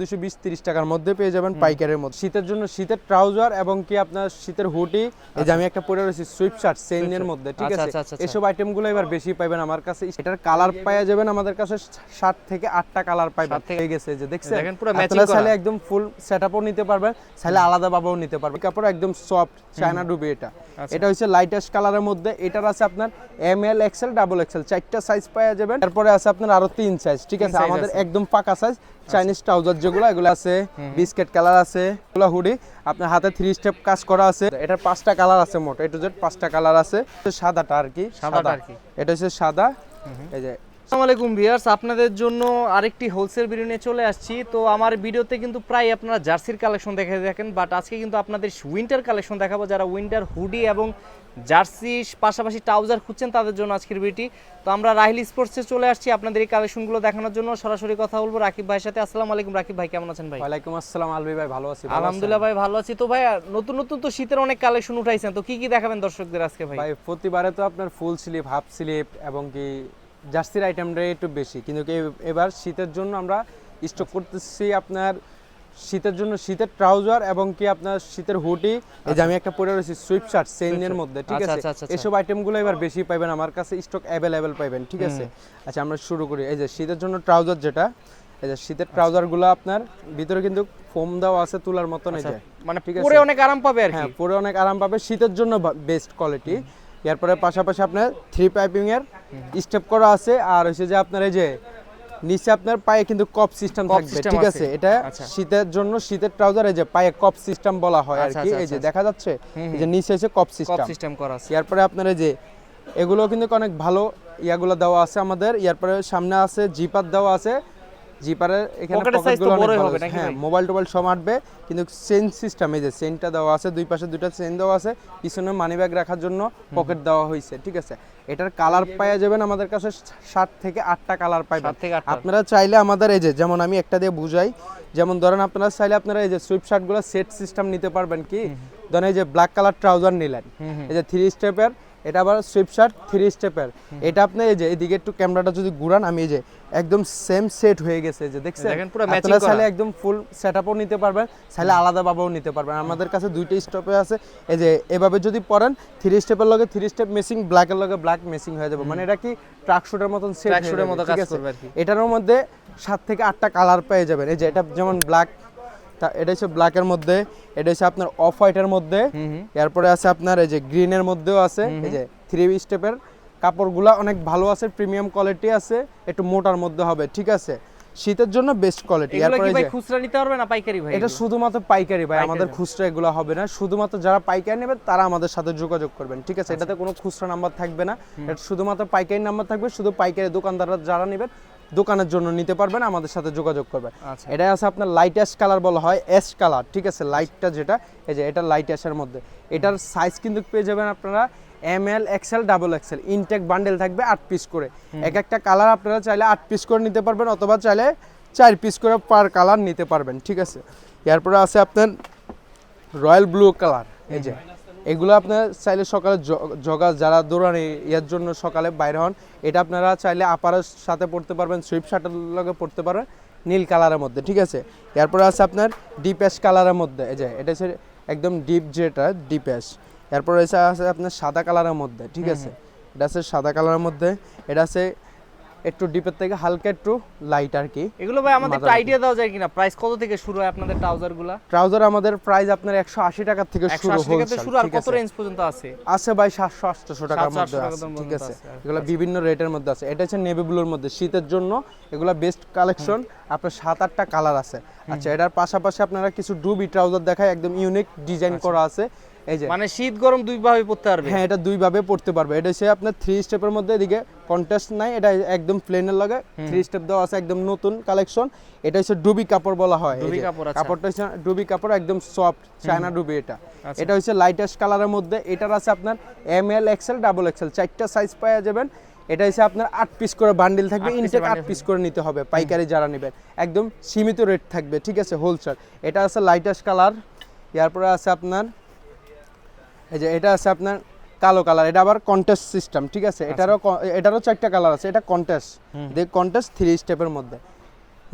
দুশো বিশ তিরিশ টাকার মধ্যে পেয়ে যাবেন পাইকারের মধ্যে। শীতের জন্য শীতের ট্রাউজার এবং কি আপনার শীতের হুডি এই যে আমি একটা পরে রয়েছি সুইপ শার্ট সেনের মধ্যে ঠিক আচ্ছা, আছে? আচ্ছা, আচ্ছা, আচ্ছা। এসব আইটেমগুলো এবার বেশি পাইবেন আমার কাছে। এটার কালার পাওয়া যাবেন আমাদের কাছে সাত থেকে আটটা কালার পাইবেন। হয়ে গেছে যে দেখছেন? আপনারা। চাইলে একদম ফুল সেটআপও নিতে পারবেন চাইলে আলাদা ভাবেও নিতে পারবেন। কাপড় একদম সফট চায়না ডুবি এটা। আচ্ছা। এটা হচ্ছে লাইটেস্ট কালারের মধ্যে। এটার আছে আপনার M L XL double XL চারটা সাইজ পাওয়া যাবেন। তারপরে আছে আপনার আরও তিন সাইজ ঠিক আছে? আমাদের একদম পাকা সাইজ চাইনিজ ট্রাউজার যেগুলো এগুলো আছে বিস্কেট কালার আছে এগুলো হুডি আপনার হাতে থ্রি স্টেপ কাজ করা আছে। এটার পাঁচটা কালার আছে মোট এটু জেড পাঁচটা কালার আছে। সাদাটা আর কি সাদাটা সাদা। আর কি। এটা হচ্ছে সাদা। এই যে আসসালামু আলাইকুম ভিউয়ার্স আপনাদের জন্য আরেকটি হোলসেল ভিডিও নিয়ে চলে আসছি। তো আমার ভিডিওতে কিন্তু প্রায় আপনারা জার্সির কালেকশন দেখে দেখেন বাট আজকে কিন্তু আপনাদের উইন্টার কালেকশন দেখাবো যারা উইন্টার হুডি এবং জার্সি পাশাপাশি ট্রাউজার খুঁজছেন তাদের জন্য আজকের ভিডিওটি তো আমরা রাহিল স্পোর্টসে চলে আসছি আপনাদের এই কালেকশনগুলো দেখানোর জন্য। সরাসরি কথা বলব রাকিব ভাইয়ের সাথে। আসসালামু আলাইকুম রাকিব ভাই কেমন আছেন ভাই? ওয়ালাইকুম আসসালাম আলবি ভাই ভালো আছি আলহামদুলিল্লাহ ভাই ভালো আছি। তো ভাই নতুন নতুন তো শীতের অনেক কালেকশন উঠাইছেন তো কি কি দেখাবেন দর্শকদের আজকে ভাই? ভাই প্রতিবারে তো আপনার ফুল স্লিপ হাফ স্লিপ এবং কি জার্সির আইটেমটা একটু বেশি। কিন্তু এবার শীতের জন্য আমরা স্টক করতেছি আপনার শীতের জন্য শীতের ট্রাউজার এবং কি আপনার শীতের হুডি এই যে আমি একটা পরে রয়েছি সুইপ শার্ট সেনের মধ্যে ঠিক আচ্ছা, আছে? আচ্ছা, আচ্ছা, আচ্ছা। এসব আইটেমগুলো এবার বেশি পাইবেন আমার কাছে স্টক অ্যাভেলেবেল পাইবেন ঠিক আছে? আচ্ছা আমরা শুরু করি। এই যে শীতের জন্য ট্রাউজার যেটা এই যে শীতের ট্রাউজারগুলো আপনার ভিতরে কিন্তু ফোম দেওয়া আছে তুলার মতন এই যে মানে। পরে অনেক আরাম পাবে আর কি? হ্যাঁ পরে অনেক আরাম পাবে। শীতের জন্য বেস্ট কোয়ালিটি এরপরে পাশাপাশি আপনার থ্রি পাইপিং এর স্টেপ করা আছে আর হচ্ছে যে আপনার এই যে নিচে আপনার পায়ে কিন্তু কপ সিস্টেম থাকবে ঠিক আছে। এটা আচ্ছা। শীতের জন্য শীতের ট্রাউজার এই যে পায়ে কপ সিস্টেম বলা হয় আর আচ্ছা, কি আচ্ছা, এই যে দেখা যাচ্ছে? এই যে নিচে কপ কপ সিস্টেম সিস্টেম করা আছে। এরপরে আপনার এই যে এগুলো কিন্তু অনেক ভালো ইয়াগুলো দেওয়া আছে আমাদের। এরপরে সামনে আছে জিপার দেওয়া আছে। জিপারের এখানে পকেটগুলো ভালো হবে নাকি হ্যাঁ মোবাইল টোবাইল সব আটবে কিন্তু চেন সিস্টেম এই যে চেনটা দেওয়া আছে দুই পাশে দুইটা চেন দেওয়া আছে পিছনে মানি ব্যাগ রাখার জন্য পকেট দেওয়া হয়েছে ঠিক আছে? এটার কালার পাওয়া যাবেন আমাদের কাছে সাত থেকে আটটা কালার আটটা। আপনারা চাইলে আমাদের এই যে যেমন আমি একটা দিয়ে বুঝাই যেমন ধরেন আপনারা চাইলে আপনারা এই যে সুইপ শার্টগুলো সেট সিস্টেম নিতে পারবেন কি? ধরেন এই যে ব্ল্যাক কালার ট্রাউজার নিলেন এই যে থ্রি স্টেপের এটা আবার সুইপ শার্ট থ্রি স্টেপের এটা আপনি এই যে এদিকে একটু ক্যামেরাটা যদি ঘুরান আমি এই যে একদম সেম সেট হয়ে গেছে যে দেখছেন? দেখেন পুরো matching আপনারা। চাইলে একদম ফুল সেটআপও নিতে পারবেন চাইলে আলাদা ভাবেও নিতে পারবেন। আমাদের কাছে দুইটা স্টপে আছে। এই যে এভাবে যদি পরেন থ্রি স্টেপের লগে থ্রি স্টেপ মেসিং ব্ল্যাকের লগে ব্ল্যাক মেসিং হয়ে যাবে। মানে এটা কি ট্রাক শুটের মতন সেট এর মতো কাজ করবে। এটার মধ্যে সাত থেকে আটটা কালার পেয়ে যাবেন। এই যে এটা যেমন ব্ল্যাক এটা হচ্ছে ব্ল্যাকের মধ্যে এটা হচ্ছে আপনার অফ হোয়াইটের মধ্যে। এরপরে আছে আপনার এই যে গ্রিনের মধ্যেও আছে এই যে থ্রি স্টেপের কাপড়গুলা অনেক ভালো আছে প্রিমিয়াম কোয়ালিটি আছে একটু মোটার মধ্যে হবে ঠিক আছে? শীতের জন্য বেস্ট কোয়ালিটি এরপরে ভাই খুচরা নিতে পারবে না পাইকারি ভাই এটা শুধুমাত্র পাইকারি ভাই আমাদের খুচরা এগুলো হবে না। শুধুমাত্র যারা পাইকারি নেবে তারা আমাদের সাথে যোগাযোগ করবেন ঠিক আছে? এটাতে কোনো খুচরা নাম্বার থাকবে না। এটা শুধুমাত্র পাইকারি নাম্বার থাকবে শুধু পাইকারি দোকানদাররা যারা নেবেন দোকানের জন্য নিতে পারবেন আমাদের সাথে যোগাযোগ করবেন। আচ্ছা। এটা আছে আপনার লাইট অ্যাশ কালার বলা হয় অ্যাশ কালার ঠিক আছে? লাইটটা যেটা এই যে এটা লাইট অ্যাশের মধ্যে। এটার সাইজ কিন্তু পেয়ে যাবেন আপনারা M L XL double XL intact bundle থাকবে আট পিস করে। এক একটা কালার আপনারা চাইলে আট পিস করে নিতে পারবেন অথবা চাইলে চার পিস করে পার কালার নিতে পারবেন ঠিক আছে? এরপরে আছে আপনার রয়্যাল ব্লু কালার এই যে। এগুলো আপনার চাইলে সকালে জগা যারা দৌড়ানি ইয়ার জন্য সকালে বাইরে হন। এটা আপনারা চাইলে আপারের সাথে পড়তে পারবেন সুইপ শার্টের লগে পড়তে পারবেন নীল কালারের মধ্যে ঠিক আছে? এরপরে আছে আপনার ডিপ অ্যাশ কালারের মধ্যে এই যে এটা হচ্ছে একদম ডিপ যেটা ডিপ অ্যাশ এরপরে আছে আছে আপনার সাদা কালারের মধ্যে ঠিক আছে? এটা আছে সাদা কালারের মধ্যে এটা আছে একটু ডিপের থেকে হালকা একটু লাইট আর কি। এগুলো ভাই আমাদের একটু আইডিয়া দেওয়া যায় কিনা? প্রাইস কত থেকে শুরু হয় আপনাদের ট্রাউজারগুলা ট্রাউজার আমাদের প্রাইস আপনার একশো আশি টাকা থেকে শুরু টাকা থেকে শুরু আর কত রেঞ্জ পর্যন্ত আছে? আছে ভাই সাতশো আটশো টাকার মধ্যে আছে ঠিক আছে? আছে, এগুলো বিভিন্ন রেটের মধ্যে আছে। এটা হচ্ছে নেভি ব্লুর মধ্যে শীতের জন্য এগুলো বেস্ট কালেকশন আপনার সাত আটটা কালার আছে। আচ্ছা এটার পাশাপাশি আপনারা কিছু ডুবি ট্রাউজার দেখায় একদম ইউনিক ডিজাইন করা আছে। এই যে। মানে শীত গরম দুই ভাবে পড়তে পারবে? হ্যাঁ এটা দুই ভাবে পড়তে পারবে। এটা হচ্ছে আপনার থ্রি স্টেপের মধ্যে এদিকে কন্টেস্ট নাই এটা একদম প্লেনের লগে। থ্রি স্টেপ দেওয়া আছে একদম নতুন কালেকশন এটা হচ্ছে ডুবি কাপড় বলা হয়। ডুবি কাপড়, আচ্ছা। কাপড়টা হচ্ছে ডুবি কাপড় একদম সফট চায়না ডুবি এটা। আচ্ছা। এটা হচ্ছে লাইটেস্ট কালারের মধ্যে। এটার আছে আপনার M L XL double XL চারটা সাইজ পাওয়া যাবেন। এটা হচ্ছে আপনার আট পিস করে বান্ডিল থাকবে। ইনটেক আট পিস করে নিতে হবে পাইকারি যারা নেবেন। একদম সীমিত রেট থাকবে ঠিক আছে হোলসেল এটা আছে লাইটেস্ট কালার এরপরে আছে আপনার এই যে এটা আছে আপনার কালো কালার এটা আবার কন্টেস্ট সিস্টেম ঠিক আছে? এটারও এটারও চারটা কালার আছে এটা কন্টেস্ট দেখ কন্টেস্ট থ্রি স্টেপের মধ্যে।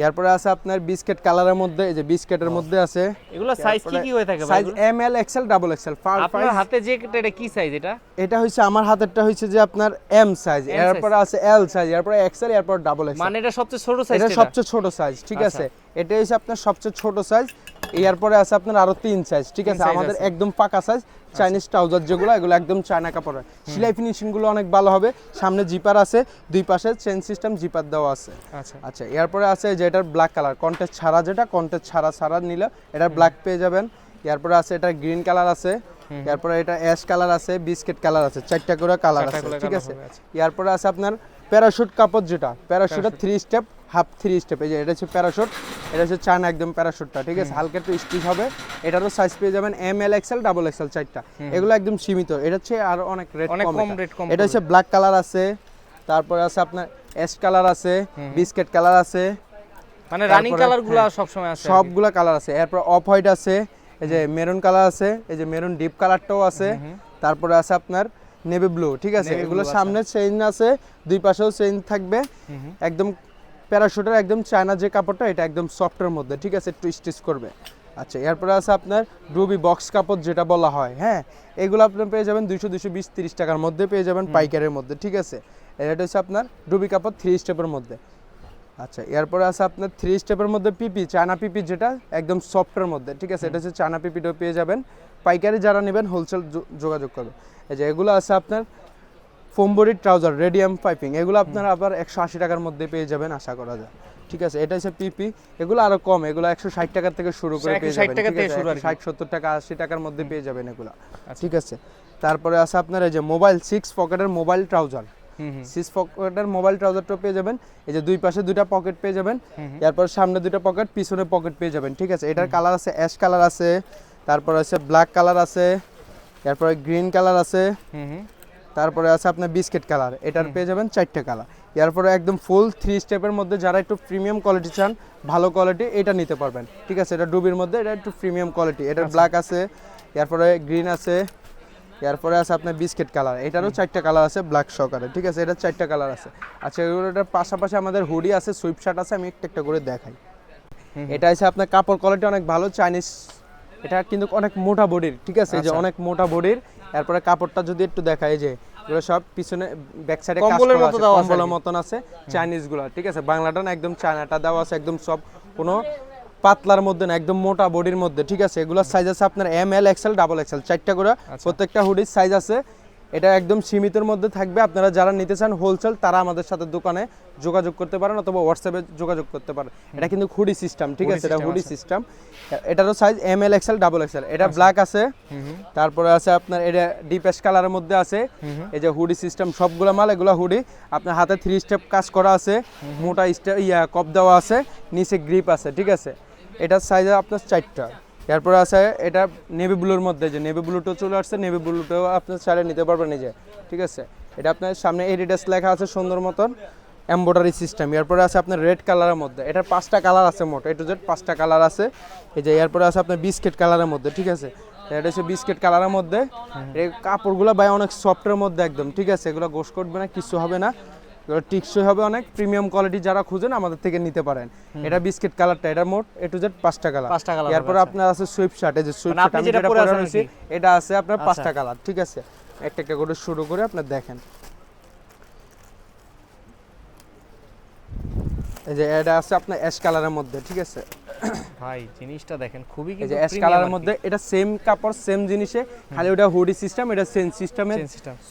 এরপরে আছে আপনার বিস্কেট কালারের মধ্যে এই যে বিস্কেটের মধ্যে আছে। এগুলো সাইজ কি কি হয়ে থাকে ভাই size M L XL double XL আপনার হাতে যে এটা কি সাইজ এটা? এটা হচ্ছে আমার হাতেরটা হচ্ছে যে আপনার এম সাইজ। এরপরে আছে এল সাইজ এরপরে এক্সেল এরপর ডাবল এক্সেল মানে এটা সবচেয়ে ছোট সাইজ এটা সবচেয়ে ছোট সাইজ ঠিক আচ্ছা। আছে? এটা হচ্ছে আপনার সবচেয়ে ছোট সাইজ এরপরে আছে আপনার আরও তিন সাইজ ঠিক আছে? আমাদের একদম পাকা সাইজ চাইনিজ ট্রাউজার যেগুলো এগুলো একদম চায়না কাপড় সেলাই ফিনিশিংগুলো অনেক ভালো হবে। সামনে জিপার আছে দুই পাশে চেন সিস্টেম জিপার দেওয়া আছে। আচ্ছা। আচ্ছা এরপরে আছে যে এটার ব্ল্যাক কালার কন্টেস্ট ছাড়া যেটা কন্টেস্ট ছাড়া ছাড়া নিলে এটা ব্ল্যাক পেয়ে যাবেন। এরপরে আছে এটা গ্রিন কালার আছে। এরপরে এটা অ্যাশ কালার আছে বিস্কিট কালার আছে চারটা করে কালার আছে ঠিক আছে? আচ্ছা। এরপরে আছে আপনার প্যারাশুট কাপড় যেটা প্যারাশুটের three step half three step এই যে এটা হচ্ছে প্যারাশুট এটা হচ্ছে চায়না একদম প্যারাশুটটা ঠিক আছে? হালকা একটু স্টিচ হবে এটারও সাইজ পেয়ে যাবেন M L XL double XL চারটা। এগুলো একদম সীমিত এটা হচ্ছে আর অনেক রেট অনেক কম rate কম এটা হচ্ছে ব্ল্যাক কালার আছে তারপরে আছে আপনার অ্যাশ কালার আছে বিস্কিট কালার আছে মানে রানিং কালারগুলো সব সময় আছে সবগুলা কালার আছে। এরপর অফ হোয়াইট আছে এই যে মেরুন কালার আছে এই যে মেরুন ডিপ কালারটাও আছে তারপরে আছে আপনার নেভি ব্লু ঠিক আছে? এগুলো সামনে চেইন আছে দুই পাশেও চেইন থাকবে একদম প্যারাশুটের একদম চায়না যে কাপড়টা এটা একদম সফটের মধ্যে ঠিক আছে? একটু স্টিচ করবে। আচ্ছা এরপরে আছে আপনার রুবি বক্স কাপড় যেটা বলা হয় হ্যাঁ? এগুলো আপনি পেয়ে যাবেন দুইশো দুশো বিশ তিরিশ টাকার মধ্যে পেয়ে যাবেন পাইকারের মধ্যে ঠিক আছে? এটা হচ্ছে আপনার রুবি কাপড় থ্রি স্টেপের মধ্যে। আচ্ছা এরপরে আছে আপনার থ্রি স্টেপের মধ্যে পিপি চায়না পিপি যেটা একদম সফটের মধ্যে ঠিক আছে? এটা হচ্ছে চায়না পিপিটাও পেয়ে যাবেন। পাইকারি যারা নেবেন হোলসেল যোগাযোগ করবে। এই যে এগুলো আছে আপনার ফোমবডি ট্রাউজার রেডিয়াম পাইপিং এগুলো আপনারা আবার একশো আশি টাকার মধ্যে পেয়ে যাবেন আশা করা যায়। ঠিক আছে এটা হচ্ছে পিপি এগুলো আরও কম এগুলো একশো ষাট টাকা থেকে শুরু করে পেয়ে যাবেন। ষাট সত্তর টাকা আশি টাকার মধ্যে পেয়ে যাবেন এগুলো। ঠিক আছে তারপরে আছে আপনার এই যে মোবাইল সিক্স পকেটের মোবাইল ট্রাউজার। সিক্স পকেটের মোবাইল ট্রাউজারটা পেয়ে যাবেন এই যে দুই পাশে দুইটা পকেট পেয়ে যাবেন এরপর সামনে দুইটা পকেট পিছনে পকেট পেয়ে যাবেন ঠিক আছে? এটার কালার আছে অ্যাশ কালার আছে তারপর আছে ব্ল্যাক কালার আছে এরপরে গ্রিন কালার আছে তারপরে আছে আপনার বিস্কিট কালার এটার পেয়ে যাবেন চারটে কালার এরপরে একদম ফুল থ্রি স্টেপের মধ্যে যারা একটু প্রিমিয়াম কোয়ালিটি চান ভালো কোয়ালিটি এটা নিতে পারবেন। ঠিক আছে? এটা ডুবির মধ্যে এটা একটু প্রিমিয়াম কোয়ালিটি এটার ব্ল্যাক আছে এরপরে গ্রিন আছে এরপরে আছে আপনার বিস্কিট কালার এটারও চারটা কালার আছে ব্ল্যাক সহকারে। ঠিক আছে? এটার চারটা কালার আছে। আচ্ছা এগুলোটার পাশাপাশি আমাদের হুডি আছে সুইপ শার্ট আছে আমি একটা একটা করে দেখাই। এটা আছে আপনার কাপড় কোয়ালিটি অনেক ভালো চাইনিজ এটা কিন্তু অনেক মোটা বডির ঠিক আছে? এই যে আচ্ছা। অনেক মোটা বডির এরপরে কাপড়টা যদি একটু দেখায় এই যে এগুলো সব পিছনে ব্যাক সাইডে কম্বলের মতো দেওয়া আছে কম্বলের মতন আছে চাইনিজগুলো ঠিক আছে? বাংলাটা না একদম চায়নাটা দেওয়া আছে একদম সব কোনো পাতলার মধ্যে না একদম মোটা বডির মধ্যে ঠিক আছে? এগুলোর সাইজ আছে আপনার M L XL double XL চারটা করে আচ্ছা। প্রত্যেকটা হুডির সাইজ আছে। এটা একদম সীমিতের মধ্যে থাকবে। আপনারা যারা নিতে চান হোলসেল তারা আমাদের সাথে দোকানে যোগাযোগ করতে পারেন অথবা হোয়াটসঅ্যাপে যোগাযোগ করতে পারেন। এটা কিন্তু হুডি সিস্টেম ঠিক আছে? এটা হুডি সিস্টেম এটারও size M L XL double XL এটা ব্ল্যাক আছে। তারপরে আছে আপনার এটা ডিপ অ্যাশ কালারের মধ্যে আছে। এই যে হুডি সিস্টেম সবগুলো মাল এগুলো হুডি আপনার হাতে থ্রি স্টেপ কাজ করা আছে। মোটা স্টেপ ইয়া কপ দেওয়া আছে। নিচে গ্রিপ আছে ঠিক আছে? এটার সাইজ আপনার চারটা। এরপরে আছে এটা নেভি ব্লুর মধ্যে যে নেভি ব্লুটো চলে আসছে নেভি ব্লুটাও আপনার চাইলে নিতে পারবেন যে ঠিক আছে? এটা আপনার সামনে এডিডাস লেখা আছে সুন্দর মতন এমব্রয়ডারি সিস্টেম এরপরে আছে আপনার রেড কালারের মধ্যে এটার পাঁচটা কালার আছে মোট এ টু জেড পাঁচটা কালার আছে এই যে এরপরে আছে আপনার বিস্কিট কালারের মধ্যে ঠিক আছে? এটা হচ্ছে বিস্কিট কালারের মধ্যে এই কাপড়গুলো ভাই অনেক সফটের মধ্যে একদম ঠিক আছে? এগুলো গোস করবে না কিছু হবে না। এগুলো টিকসই হবে অনেক। প্রিমিয়াম কোয়ালিটি যারা খুঁজেন আমাদের থেকে নিতে পারেন। এটা বিস্কিট কালারটা এটা মোট এ টু জেড পাঁচটা কালার। পাঁচটা কালার এরপর আচ্ছা। আপনার আছে সুইপ শার্ট এই যে সুইপ মানে শার্ট আপনি আমি যেটা পরে আছেন এটা আছে আপনার আচ্ছা। পাঁচটা কালার ঠিক আছে? একটা একটা করে শুরু করে আপনার দেখেন। এই যে এটা আছে আপনার অ্যাশ কালারের মধ্যে ঠিক আছে? ভাই জিনিসটা দেখেন খুবই কিন্তু অ্যাশ কালারের মধ্যে এটা সেম কাপড় সেম জিনিসে খালি ওটা হুডি সিস্টেম এটা সেন system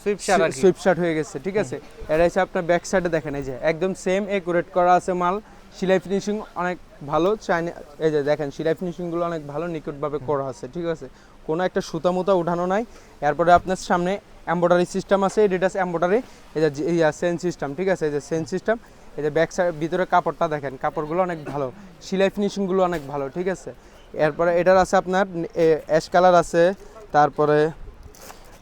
sweatshirt sweatshirt হয়ে গেছে ঠিক আছে? এটা হচ্ছে আপনার ব্যাক সাইডে দেখেন এই যে একদম সেম একুরেট করা আছে মাল। সেলাই ফিনিশিং অনেক ভালো চাইনা এই যে দেখেন সেলাই ফিনিশিংগুলো অনেক ভালো নিকটভাবে করা আছে ঠিক আছে? কোনো একটা সুতা মুতা উঠানো নাই। এরপরে আপনার সামনে এম্ব্রয়ডারি সিস্টেম আছে এডিডাস এম্ব্রয়ডারি এই যে সেন সিস্টেম ঠিক আছে? এই যে সেন সিস্টেম এই যে ব্যাক সাইড ভিতরে কাপড়টা দেখেন কাপড়গুলো অনেক ভালো। সেলাই ফিনিশিংগুলো অনেক ভালো ঠিক আছে? এরপরে এটার আছে আপনার অ্যাশ কালার আছে তারপরে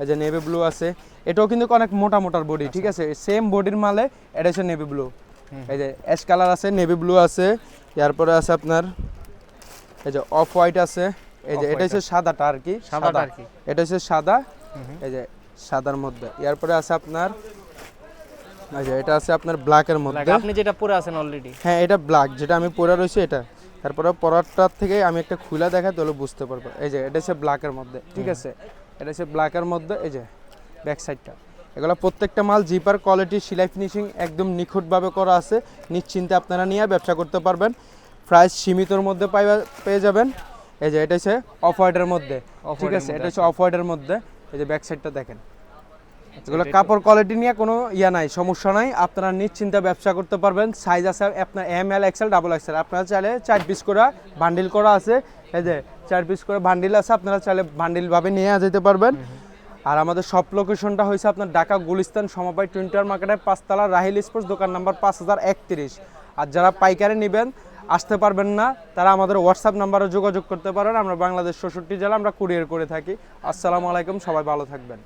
এই যে নেভি ব্লু আছে। এটাও কিন্তু অনেক মোটা মোটার বডি ঠিক আছে? সেম বডির মালে এটা হচ্ছে নেভি ব্লু এই যে অ্যাশ কালার আছে নেভি ব্লু আছে এরপরে আছে আপনার এই যে অফ হোয়াইট আছে। এই যে এটা হচ্ছে সাদাটা আর কি সাদাটা আর কি। এটা হচ্ছে সাদা এই যে সাদার মধ্যে। এরপরে আছে আপনার আচ্ছা এটা আছে আপনার ব্ল্যাকের মধ্যে। আপনি যেটা পরে আছেন অলরেডি হ্যাঁ এটা ব্ল্যাক যেটা আমি পরে রয়েছি এটা। তারপরে পরারটার থেকে আমি একটা খুলে দেখাই তাহলে বুঝতে পারব। এই যে এটা হচ্ছে ব্ল্যাকের মধ্যে ঠিক আছে? এটা হচ্ছে ব্ল্যাকের মধ্যে এই যে ব্যাক সাইডটা এগুলো প্রত্যেকটা মাল জিপার কোয়ালিটি সেলাই ফিনিশিং একদম নিখুঁতভাবে করা আছে। নিশ্চিন্তে আপনারা নিয়ে ব্যবসা করতে পারবেন। প্রাইস সীমিতর মধ্যে পেয়ে যাবেন। এই যে এটা হচ্ছে অফ হোয়াইটের মধ্যে ঠিক আছে? এটা হচ্ছে অফ হোয়াইটের মধ্যে। এই যে ব্যাক সাইডটা দেখেন। এগুলো কাপড় কোয়ালিটি নিয়ে কোনো ইয়া নাই, সমস্যা নাই। আপনারা নিশ্চিন্তে ব্যবসা করতে পারবেন। সাইজ আছে আপনার M L XL double XL আপনারা চাইলে চার পিস করে বান্ডিল করা আছে। এই যে চার পিস করে বান্ডিল আছে, আপনারা চাইলে বান্ডিল ভাবে নিয়ে যেতে পারবেন। আর আমাদের সব লোকেশনটা হয়েছে আপনার ঢাকা গুলিস্তান সমবায় টুইন্টার মার্কেটের পাঁচতলা রাহিল স্পোর্টস দোকান নাম্বার পাঁচ হাজার একত্রিশ। আর যারা পাইকারি নেবেন, আসতে পারবেন না, তারা আমাদের হোয়াটসঅ্যাপ নাম্বারে যোগাযোগ করতে পারেন। আমরা বাংলাদেশ ষষ্ঠটি জেলা আমরা কুরিয়ার করে থাকি। আসসালামু আলাইকুম, সবাই ভালো থাকবেন।